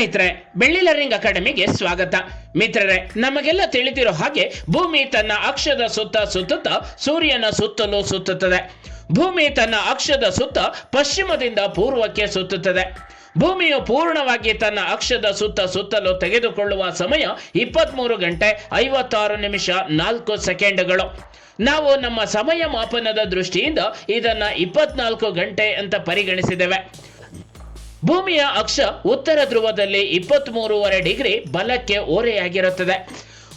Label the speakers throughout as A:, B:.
A: ಸ್ನೇಹಿತರೆ ಬೆಳ್ಳಿ ಲರ್ನಿಂಗ್ ಅಕಾಡೆಮಿಗೆ ಸ್ವಾಗತ. ಮಿತ್ರರೇ, ನಮಗೆಲ್ಲ ತಿಳಿದಿರೋ ಹಾಗೆ ಭೂಮಿ ತನ್ನ ಅಕ್ಷದ ಸುತ್ತ ಸುತ್ತುತ್ತಾ ಸೂರ್ಯನ ಸುತ್ತಲೂ ಸುತ್ತುತ್ತದೆ. ಭೂಮಿ ತನ್ನ ಅಕ್ಷದ ಸುತ್ತ ಪಶ್ಚಿಮದಿಂದ ಪೂರ್ವಕ್ಕೆ ಸುತ್ತುತ್ತದೆ. ಭೂಮಿಯು ಪೂರ್ಣವಾಗಿ ತನ್ನ ಅಕ್ಷದ ಸುತ್ತ ಸುತ್ತಲು ತೆಗೆದುಕೊಳ್ಳುವ ಸಮಯ ಇಪ್ಪತ್ಮೂರು ಗಂಟೆ ಐವತ್ತಾರು ನಿಮಿಷ ನಾಲ್ಕು ಸೆಕೆಂಡ್ಗಳು. ನಾವು ನಮ್ಮ ಸಮಯ ಮಾಪನದ ದೃಷ್ಟಿಯಿಂದ ಇದನ್ನ ಇಪ್ಪತ್ನಾಲ್ಕು ಗಂಟೆ ಅಂತ ಪರಿಗಣಿಸಿದ್ದೇವೆ. ಭೂಮಿಯ ಅಕ್ಷ ಉತ್ತರ ಧ್ರುವದಲ್ಲಿ ಇಪ್ಪತ್ತ್ ಮೂರುವರೆ ಡಿಗ್ರಿ ಬಲಕ್ಕೆ ಓರೆಯಾಗಿರುತ್ತದೆ.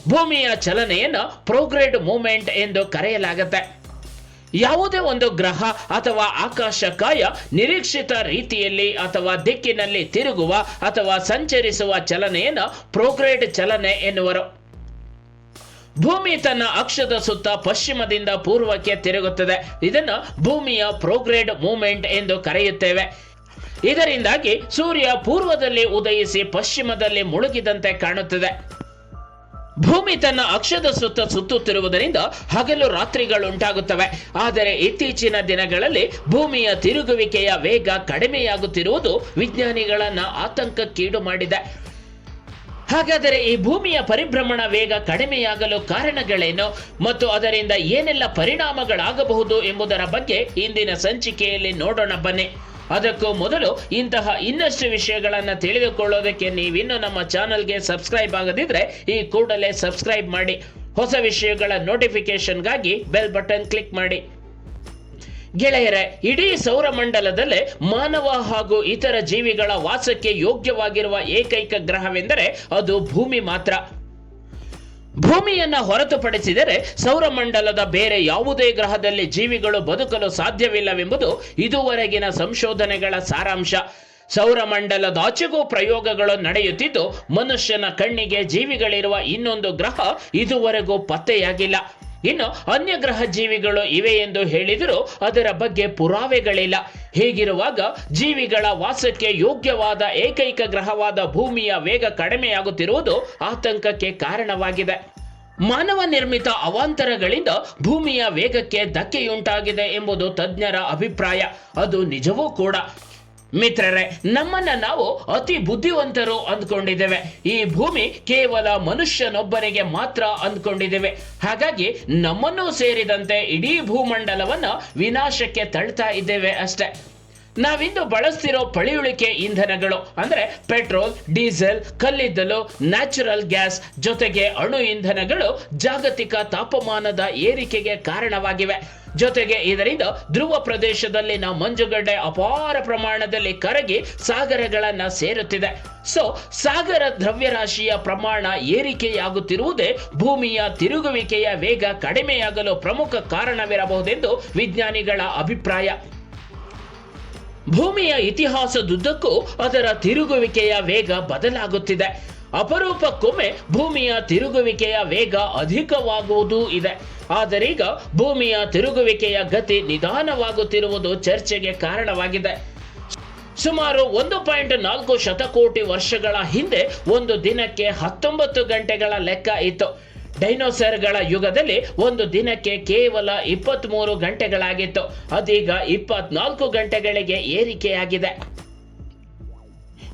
A: ಭೂಮಿಯ ಚಲನೆಯನ್ನು ಪ್ರೋಗ್ರೆಡ್ ಮೂಮೆಂಟ್ ಎಂದು ಕರೆಯಲಾಗುತ್ತೆ. ಯಾವುದೇ ಒಂದು ಗ್ರಹ ಅಥವಾ ಆಕಾಶಕಾಯ ನಿರೀಕ್ಷಿತ ರೀತಿಯಲ್ಲಿ ಅಥವಾ ದಿಕ್ಕಿನಲ್ಲಿ ತಿರುಗುವ ಅಥವಾ ಸಂಚರಿಸುವ ಚಲನೆಯನ್ನು ಪ್ರೋಗ್ರೆಡ್ ಚಲನೆ ಎನ್ನುವರು. ಭೂಮಿ ತನ್ನ ಅಕ್ಷದ ಸುತ್ತ ಪಶ್ಚಿಮದಿಂದ ಪೂರ್ವಕ್ಕೆ ತಿರುಗುತ್ತದೆ. ಇದನ್ನು ಭೂಮಿಯ ಪ್ರೋಗ್ರೆಡ್ ಮೂವ್ಮೆಂಟ್ ಎಂದು ಕರೆಯುತ್ತೇವೆ. ಇದರಿಂದಾಗಿ ಸೂರ್ಯ ಪೂರ್ವದಲ್ಲಿ ಉದಯಿಸಿ ಪಶ್ಚಿಮದಲ್ಲಿ ಮುಳುಗಿದಂತೆ ಕಾಣುತ್ತದೆ. ಭೂಮಿ ತನ್ನ ಅಕ್ಷದ ಸುತ್ತ ಸುತ್ತುತ್ತಿರುವುದರಿಂದ ಹಗಲು ರಾತ್ರಿಗಳುಂಟಾಗುತ್ತವೆ. ಆದರೆ ಇತ್ತೀಚಿನ ದಿನಗಳಲ್ಲಿ ಭೂಮಿಯ ತಿರುಗುವಿಕೆಯ ವೇಗ ಕಡಿಮೆಯಾಗುತ್ತಿರುವುದು ವಿಜ್ಞಾನಿಗಳನ್ನ ಆತಂಕಕ್ಕೀಡು ಮಾಡಿದೆ. ಹಾಗಾದರೆ ಈ ಭೂಮಿಯ ಪರಿಭ್ರಮಣ ವೇಗ ಕಡಿಮೆಯಾಗಲು ಕಾರಣಗಳೇನು? ಮತ್ತು ಅದರಿಂದ ಏನೆಲ್ಲ ಪರಿಣಾಮಗಳಾಗಬಹುದು ಎಂಬುದರ ಬಗ್ಗೆ ಇಂದಿನ ಸಂಚಿಕೆಯಲ್ಲಿ ನೋಡೋಣ ಬನ್ನಿ. ಅದಕ್ಕೂ ಮೊದಲು ಇಂತಹ ಇನ್ನಷ್ಟು ವಿಷಯಗಳನ್ನು ತಿಳಿದುಕೊಳ್ಳೋದಕ್ಕೆ ನೀವಿನ್ನು ನಮ್ಮ ಚಾನಲ್ಗೆ ಸಬ್ಸ್ಕ್ರೈಬ್ ಆಗದಿದ್ರೆ ಈ ಕೂಡಲೇ ಸಬ್ಸ್ಕ್ರೈಬ್ ಮಾಡಿ. ಹೊಸ ವಿಷಯಗಳ ನೋಟಿಫಿಕೇಶನ್ಗಾಗಿ ಬೆಲ್ ಬಟನ್ ಕ್ಲಿಕ್ ಮಾಡಿ. ಗೆಳೆಯರೆ, ಇಡೀ ಸೌರಮಂಡಲದಲ್ಲೇ ಮಾನವ ಹಾಗೂ ಇತರ ಜೀವಿಗಳ ವಾಸಕ್ಕೆ ಯೋಗ್ಯವಾಗಿರುವ ಏಕೈಕ ಗ್ರಹವೆಂದರೆ ಅದು ಭೂಮಿ ಮಾತ್ರ. ಭೂಮಿಯನ್ನ ಹೊರತುಪಡಿಸಿದರೆ ಸೌರಮಂಡಲದ ಬೇರೆ ಯಾವುದೇ ಗ್ರಹದಲ್ಲಿ ಜೀವಿಗಳು ಬದುಕಲು ಸಾಧ್ಯವಿಲ್ಲವೆಂಬುದು ಇದುವರೆಗಿನ ಸಂಶೋಧನೆಗಳ ಸಾರಾಂಶ. ಸೌರಮಂಡಲದಾಚೆಗೂ ಪ್ರಯೋಗಗಳು ನಡೆಯುತ್ತಿದ್ದು, ಮನುಷ್ಯನ ಕಣ್ಣಿಗೆ ಜೀವಿಗಳಿರುವ ಇನ್ನೊಂದು ಗ್ರಹ ಇದುವರೆಗೂ ಪತ್ತೆಯಾಗಿಲ್ಲ. ಇನ್ನು ಅನ್ಯ ಗ್ರಹ ಜೀವಿಗಳು ಇವೆ ಎಂದು ಹೇಳಿದರೂ ಅದರ ಬಗ್ಗೆ ಪುರಾವೆಗಳಿಲ್ಲ. ಹೀಗಿರುವಾಗ ಜೀವಿಗಳ ವಾಸಕ್ಕೆ ಯೋಗ್ಯವಾದ ಏಕೈಕ ಗ್ರಹವಾದ ಭೂಮಿಯ ವೇಗ ಕಡಿಮೆಯಾಗುತ್ತಿರುವುದು ಆತಂಕಕ್ಕೆ ಕಾರಣವಾಗಿದೆ. ಮಾನವ ನಿರ್ಮಿತ ಅವಾಂತರಗಳಿಂದ ಭೂಮಿಯ ವೇಗಕ್ಕೆ ಧಕ್ಕೆಯುಂಟಾಗಿದೆ ಎಂಬುದು ತಜ್ಞರ ಅಭಿಪ್ರಾಯ. ಅದು ನಿಜವೂ ಕೂಡ. ಮಿತ್ರರೇ, ನಮ್ಮನ್ನ ನಾವು ಅತಿ ಬುದ್ಧಿವಂತರು ಅಂದ್ಕೊಂಡಿದ್ದೇವೆ. ಈ ಭೂಮಿ ಕೇವಲ ಮನುಷ್ಯನೊಬ್ಬರಿಗೆ ಮಾತ್ರ ಅಂದ್ಕೊಂಡಿದ್ದೇವೆ. ಹಾಗಾಗಿ ನಮ್ಮನ್ನು ಸೇರಿದಂತೆ ಇಡೀ ಭೂಮಂಡಲವನ್ನ ವಿನಾಶಕ್ಕೆ ತಳ್ತಾ ಇದ್ದೇವೆ ಅಷ್ಟೇ. ನಾವಿಂದು ಬಳಸ್ತಿರೋ ಪಳಿಯುಳಿಕೆ ಇಂಧನಗಳು ಅಂದ್ರೆ ಪೆಟ್ರೋಲ್, ಡೀಸೆಲ್, ಕಲ್ಲಿದ್ದಲು, ನ್ಯಾಚುರಲ್ ಗ್ಯಾಸ್ ಜೊತೆಗೆ ಅಣು ಇಂಧನಗಳು ಜಾಗತಿಕ ತಾಪಮಾನದ ಏರಿಕೆಗೆ ಕಾರಣವಾಗಿವೆ. ಜೊತೆಗೆ ಇದರಿಂದ ಧ್ರುವ ಪ್ರದೇಶದಲ್ಲಿನ ಮಂಜುಗಡ್ಡೆ ಅಪಾರ ಪ್ರಮಾಣದಲ್ಲಿ ಕರಗಿ ಸಾಗರಗಳನ್ನ ಸೇರುತ್ತಿದೆ. ಸೊ ಸಾಗರ ದ್ರವ್ಯರಾಶಿಯ ಪ್ರಮಾಣ ಏರಿಕೆಯಾಗುತ್ತಿರುವುದೇ ಭೂಮಿಯ ತಿರುಗುವಿಕೆಯ ವೇಗ ಕಡಿಮೆಯಾಗಲು ಪ್ರಮುಖ ಕಾರಣವಿರಬಹುದೆಂದು ವಿಜ್ಞಾನಿಗಳ ಅಭಿಪ್ರಾಯ. ಭೂಮಿಯ ಇತಿಹಾಸದುದ್ದಕ್ಕೂ ಅದರ ತಿರುಗುವಿಕೆಯ ವೇಗ ಬದಲಾಗುತ್ತಿದೆ. ಅಪರೂಪಕ್ಕೊಮ್ಮೆ ಭೂಮಿಯ ತಿರುಗುವಿಕೆಯ ವೇಗ ಅಧಿಕವಾಗುವುದೂ ಇದೆ. ಆದರೀಗ ಭೂಮಿಯ ತಿರುಗುವಿಕೆಯ ಗತಿ ನಿಧಾನವಾಗುತ್ತಿರುವುದು ಚರ್ಚೆಗೆ ಕಾರಣವಾಗಿದೆ. ಸುಮಾರು ಒಂದು ಪಾಯಿಂಟ್ ನಾಲ್ಕು ಶತಕೋಟಿ ವರ್ಷಗಳ ಹಿಂದೆ ಒಂದು ದಿನಕ್ಕೆ ಹತ್ತೊಂಬತ್ತು ಗಂಟೆಗಳ ಲೆಕ್ಕ ಇತ್ತು. ಡೈನೋಸರ್ಗಳ ಯುಗದಲ್ಲಿ ಒಂದು ದಿನಕ್ಕೆ ಕೇವಲ ಇಪ್ಪತ್ತ್ಮೂರು ಗಂಟೆಗಳಾಗಿತ್ತು. ಅದೀಗ ಇಪ್ಪತ್ನಾಲ್ಕು ಗಂಟೆಗಳಿಗೆ ಏರಿಕೆಯಾಗಿದೆ.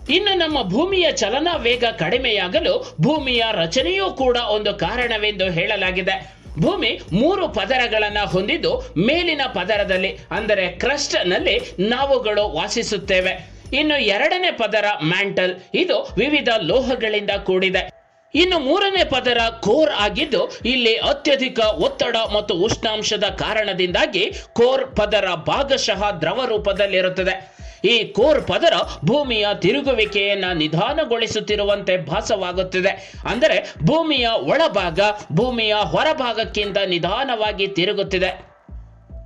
A: ಇನ್ನು ನಮ್ಮ ಭೂಮಿಯ ಚಲನ ವೇಗ ಕಡಿಮೆಯಾಗಲು ಭೂಮಿಯ ರಚನೆಯೂ ಕೂಡ ಒಂದು ಕಾರಣವೆಂದು ಹೇಳಲಾಗಿದೆ. ಭೂಮಿ ಮೂರು ಪದರಗಳನ್ನು ಹೊಂದಿದ್ದು ಮೇಲಿನ ಪದರದಲ್ಲಿ, ಅಂದರೆ ಕ್ರಸ್ಟ್ನಲ್ಲಿ ನಾವುಗಳು ವಾಸಿಸುತ್ತೇವೆ. ಇನ್ನು ಎರಡನೇ ಪದರ ಮ್ಯಾಂಟಲ್, ಇದು ವಿವಿಧ ಲೋಹಗಳಿಂದ ಕೂಡಿದೆ. ಇನ್ನು ಮೂರನೇ ಪದರ ಕೋರ್ ಆಗಿದ್ದು ಇಲ್ಲಿ ಅತ್ಯಧಿಕ ಒತ್ತಡ ಮತ್ತು ಉಷ್ಣಾಂಶದ ಕಾರಣದಿಂದಾಗಿ ಕೋರ್ ಪದರ ಭಾಗಶಃ ದ್ರವ ರೂಪದಲ್ಲಿರುತ್ತದೆ. ಈ ಕೋರ್ ಪದರ ಭೂಮಿಯ ತಿರುಗುವಿಕೆಯನ್ನ ನಿಧಾನಗೊಳಿಸುತ್ತಿರುವಂತೆ ಭಾಸವಾಗುತ್ತಿದೆ. ಅಂದರೆ ಭೂಮಿಯ ಒಳಭಾಗ ಭೂಮಿಯ ಹೊರಭಾಗಕ್ಕಿಂತ ನಿಧಾನವಾಗಿ ತಿರುಗುತ್ತಿದೆ.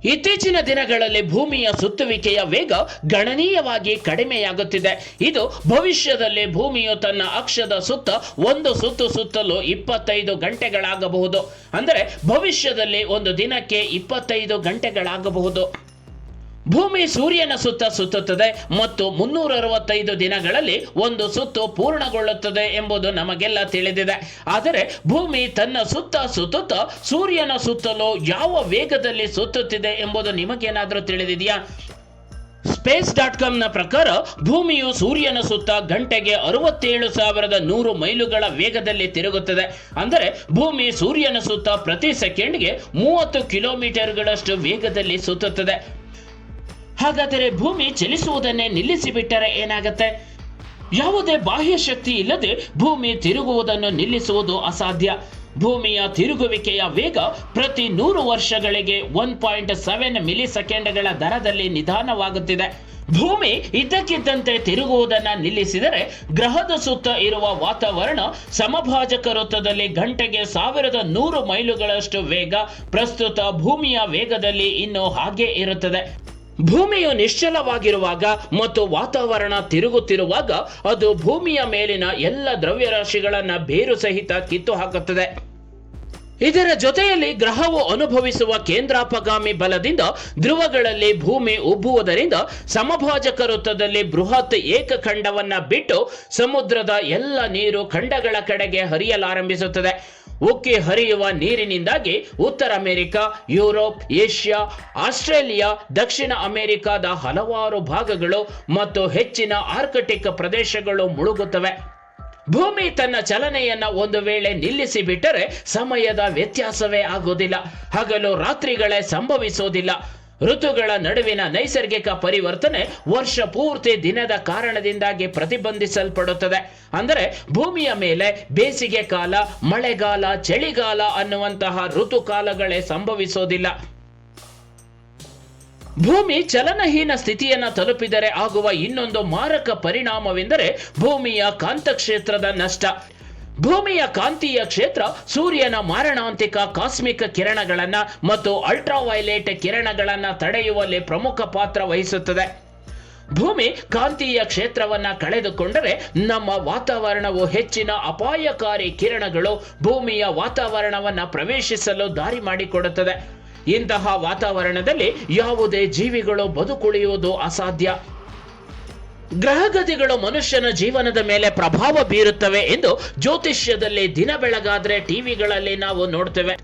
A: ಇತ್ತೀಚಿನ ದಿನಗಳಲ್ಲಿ ಭೂಮಿಯ ಸುತ್ತುವಿಕೆಯ ವೇಗ ಗಣನೀಯವಾಗಿ ಕಡಿಮೆಯಾಗುತ್ತಿದೆ. ಇದು ಭವಿಷ್ಯದಲ್ಲಿ ಭೂಮಿಯು ತನ್ನ ಅಕ್ಷದ ಸುತ್ತ ಒಂದು ಸುತ್ತು ಸುತ್ತಲು ಇಪ್ಪತ್ತೈದು ಗಂಟೆಗಳಾಗಬಹುದು. ಅಂದರೆ ಭವಿಷ್ಯದಲ್ಲಿ ಒಂದು ದಿನಕ್ಕೆ ಇಪ್ಪತ್ತೈದು ಗಂಟೆಗಳಾಗಬಹುದು. ಭೂಮಿ ಸೂರ್ಯನ ಸುತ್ತ ಸುತ್ತುತ್ತದೆ ಮತ್ತು ಮುನ್ನೂರ ಅರವತ್ತೈದು ದಿನಗಳಲ್ಲಿ ಒಂದು ಸುತ್ತು ಪೂರ್ಣಗೊಳ್ಳುತ್ತದೆ ಎಂಬುದು ನಮಗೆಲ್ಲ ತಿಳಿದಿದೆ. ಆದರೆ ಭೂಮಿ ತನ್ನ ಸುತ್ತ ಸುತ್ತುತ್ತ ಸೂರ್ಯನ ಸುತ್ತಲೂ ಯಾವ ವೇಗದಲ್ಲಿ ಸುತ್ತುತ್ತಿದೆ ಎಂಬುದು ನಿಮಗೇನಾದರೂ ತಿಳಿದಿದೆಯಾ? ಸ್ಪೇಸ್ ಡಾಟ್ ಕಾಮ್ನ ಪ್ರಕಾರ ಭೂಮಿಯು ಸೂರ್ಯನ ಸುತ್ತ ಗಂಟೆಗೆ ಅರವತ್ತೇಳು ಸಾವಿರದ ನೂರು ಮೈಲುಗಳ ವೇಗದಲ್ಲಿ ತಿರುಗುತ್ತದೆ. ಅಂದರೆ ಭೂಮಿ ಸೂರ್ಯನ ಸುತ್ತ ಪ್ರತಿ ಸೆಕೆಂಡ್ಗೆ ಮೂವತ್ತು ಕಿಲೋಮೀಟರ್ಗಳಷ್ಟು ವೇಗದಲ್ಲಿ ಸುತ್ತುತ್ತದೆ. ಹಾಗಾದರೆ ಭೂಮಿ ಚಲಿಸುವುದನ್ನೇ ನಿಲ್ಲಿಸಿಬಿಟ್ಟರೆ ಏನಾಗುತ್ತೆ? ಯಾವುದೇ ಬಾಹ್ಯ ಶಕ್ತಿ ಇಲ್ಲದೆ ಭೂಮಿ ತಿರುಗುವುದನ್ನು ನಿಲ್ಲಿಸುವುದು ಅಸಾಧ್ಯ. ಭೂಮಿಯ ತಿರುಗುವಿಕೆಯ ವೇಗ ಪ್ರತಿ ನೂರು ವರ್ಷಗಳಿಗೆ ಒನ್ ಪಾಯಿಂಟ್ ಸೆವೆನ್ ಮಿಲಿ ಸೆಕೆಂಡ್ಗಳ ದರದಲ್ಲಿ ನಿಧಾನವಾಗುತ್ತಿದೆ. ಭೂಮಿ ಇದ್ದಕ್ಕಿದ್ದಂತೆ ತಿರುಗುವುದನ್ನು ನಿಲ್ಲಿಸಿದರೆ ಗ್ರಹದ ಸುತ್ತ ಇರುವ ವಾತಾವರಣ ಸಮಭಾಜಕ ವೃತ್ತದಲ್ಲಿ ಗಂಟೆಗೆ ಸಾವಿರದ ನೂರು ಮೈಲುಗಳಷ್ಟು ವೇಗ ಪ್ರಸ್ತುತ ಭೂಮಿಯ ವೇಗದಲ್ಲಿ ಇನ್ನೂ ಹಾಗೆ ಇರುತ್ತದೆ. ಭೂಮಿಯು ನಿಶ್ಚಲವಾಗಿರುವಾಗ ಮತ್ತು ವಾತಾವರಣ ತಿರುಗುತ್ತಿರುವಾಗ ಅದು ಭೂಮಿಯ ಮೇಲಿನ ಎಲ್ಲ ದ್ರವ್ಯರಾಶಿಗಳನ್ನು ಬೇರು ಸಹಿತ ಕಿತ್ತು ಹಾಕುತ್ತದೆ. ಇದರ ಜೊತೆಯಲ್ಲಿ ಗ್ರಹವು ಅನುಭವಿಸುವ ಕೇಂದ್ರಾಪಗಾಮಿ ಬಲದಿಂದ ಧ್ರುವಗಳಲ್ಲಿ ಭೂಮಿ ಉಬ್ಬುವುದರಿಂದ ಸಮಭಾಜಕ ವೃತ್ತದಲ್ಲಿ ಬೃಹತ್ ಏಕಖಂಡವನ್ನ ಬಿಟ್ಟು ಸಮುದ್ರದ ಎಲ್ಲ ನೀರು ಖಂಡಗಳ ಕಡೆಗೆ ಹರಿಯಲಾರಂಭಿಸುತ್ತದೆ. ಉಕ್ಕಿ ಹರಿಯುವ ನೀರಿನಿಂದಾಗಿ ಉತ್ತರ ಅಮೆರಿಕ, ಯುರೋಪ್, ಏಷ್ಯಾ, ಆಸ್ಟ್ರೇಲಿಯಾ, ದಕ್ಷಿಣ ಅಮೆರಿಕಾದ ಹಲವಾರು ಭಾಗಗಳು ಮತ್ತು ಹೆಚ್ಚಿನ ಆರ್ಕಟಿಕ್ ಪ್ರದೇಶಗಳು ಮುಳುಗುತ್ತವೆ. ಭೂಮಿ ತನ್ನ ಚಲನೆಯನ್ನ ಒಂದು ವೇಳೆ ನಿಲ್ಲಿಸಿ ಬಿಟ್ಟರೆ ಸಮಯದ ವ್ಯತ್ಯಾಸವೇ ಆಗೋದಿಲ್ಲ ಹಗಲು ರಾತ್ರಿಗಳೇ ಸಂಭವಿಸುವುದಿಲ್ಲ ಋತುಗಳ ನಡುವಿನ ನೈಸರ್ಗಿಕ ಪರಿವರ್ತನೆ ವರ್ಷ ಪೂರ್ತಿ ದಿನದ ಕಾರಣದಿಂದಾಗಿ ಪ್ರತಿಬಂಧಿಸಲ್ಪಡುತ್ತದೆ. ಅಂದರೆ ಭೂಮಿಯ ಮೇಲೆ ಬೇಸಿಗೆ ಕಾಲ, ಮಳೆಗಾಲ, ಚಳಿಗಾಲ ಅನ್ನುವಂತಹ ಋತುಕಾಲಗಳೇ ಸಂಭವಿಸೋದಿಲ್ಲ. ಭೂಮಿ ಚಲನಹೀನ ಸ್ಥಿತಿಯನ್ನು ತಲುಪಿದರೆ ಆಗುವ ಇನ್ನೊಂದು ಮಾರಕ ಪರಿಣಾಮವೆಂದರೆ ಭೂಮಿಯ ಕಾಂತಕ್ಷೇತ್ರದ ನಷ್ಟ. ಭೂಮಿಯ ಕಾಂತೀಯ ಕ್ಷೇತ್ರ ಸೂರ್ಯನ ಮಾರಣಾಂತಿಕ ಕಾಸ್ಮಿಕ ಕಿರಣಗಳನ್ನು ಮತ್ತು ಅಲ್ಟ್ರಾವೈಲೇಟ್ ಕಿರಣಗಳನ್ನು ತಡೆಯುವಲ್ಲಿ ಪ್ರಮುಖ ಪಾತ್ರ ವಹಿಸುತ್ತದೆ. ಭೂಮಿ ಕಾಂತೀಯ ಕ್ಷೇತ್ರವನ್ನ ಕಳೆದುಕೊಂಡರೆ ನಮ್ಮ ವಾತಾವರಣವು ಹೆಚ್ಚಿನ ಅಪಾಯಕಾರಿ ಕಿರಣಗಳು ಭೂಮಿಯ ವಾತಾವರಣವನ್ನ ಪ್ರವೇಶಿಸಲು ದಾರಿ ಮಾಡಿಕೊಡುತ್ತದೆ. ಇಂತಹ ವಾತಾವರಣದಲ್ಲಿ ಯಾವುದೇ ಜೀವಿಗಳು ಬದುಕುಳಿಯುವುದು ಅಸಾಧ್ಯ. ಗ್ರಹಗತಿಗಳು ಮನುಷ್ಯನ ಜೀವನದ ಮೇಲೆ ಪ್ರಭಾವ ಬೀರುತ್ತವೆ ಎಂದು ಜ್ಯೋತಿಷ್ಯದಲ್ಲಿ ದಿನ ಬೆಳಗಾದ್ರೆ ಟಿವಿಗಳಲ್ಲಿ ನಾವು ನೋಡ್ತೇವೆ.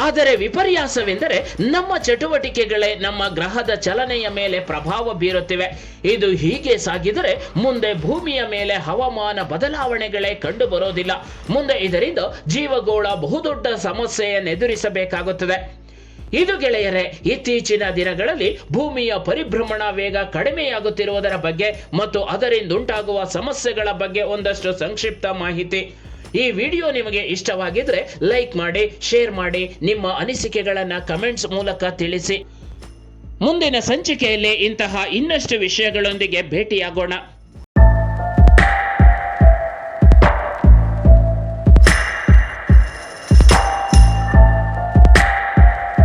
A: ಆದರೆ ವಿಪರ್ಯಾಸವೆಂದರೆ ನಮ್ಮ ಚಟುವಟಿಕೆಗಳೇ ನಮ್ಮ ಗ್ರಹದ ಚಲನೆಯ ಮೇಲೆ ಪ್ರಭಾವ ಬೀರುತ್ತಿವೆ. ಇದು ಹೀಗೆ ಸಾಗಿದರೆ ಮುಂದೆ ಭೂಮಿಯ ಮೇಲೆ ಹವಾಮಾನ ಬದಲಾವಣೆಗಳೇ ಕಂಡು ಬರೋದಿಲ್ಲ. ಮುಂದೆ ಇದರಿಂದ ಜೀವಗೋಳ ಬಹುದೊಡ್ಡ ಸಮಸ್ಯೆಯನ್ನು ಎದುರಿಸಬೇಕಾಗುತ್ತದೆ ಇದು ಗೆಳೆಯರೆ, ಇತ್ತೀಚಿನ ದಿನಗಳಲ್ಲಿ ಭೂಮಿಯ ಪರಿಭ್ರಮಣ ವೇಗ ಕಡಿಮೆಯಾಗುತ್ತಿರುವುದರ ಬಗ್ಗೆ ಮತ್ತು ಅದರಿಂದುಂಟಾಗುವ ಸಮಸ್ಯೆಗಳ ಬಗ್ಗೆ ಒಂದಷ್ಟು ಸಂಕ್ಷಿಪ್ತ ಮಾಹಿತಿ. ಈ ವಿಡಿಯೋ ನಿಮಗೆ ಇಷ್ಟವಾಗಿದ್ರೆ ಲೈಕ್ ಮಾಡಿ, ಶೇರ್ ಮಾಡಿ, ನಿಮ್ಮ ಅನಿಸಿಕೆಗಳನ್ನು ಕಮೆಂಟ್ಸ್ ಮೂಲಕ ತಿಳಿಸಿ. ಮುಂದಿನ ಸಂಚಿಕೆಯಲ್ಲಿ ಇಂತಹ ಇನ್ನಷ್ಟು ವಿಷಯಗಳೊಂದಿಗೆ ಭೇಟಿಯಾಗೋಣ.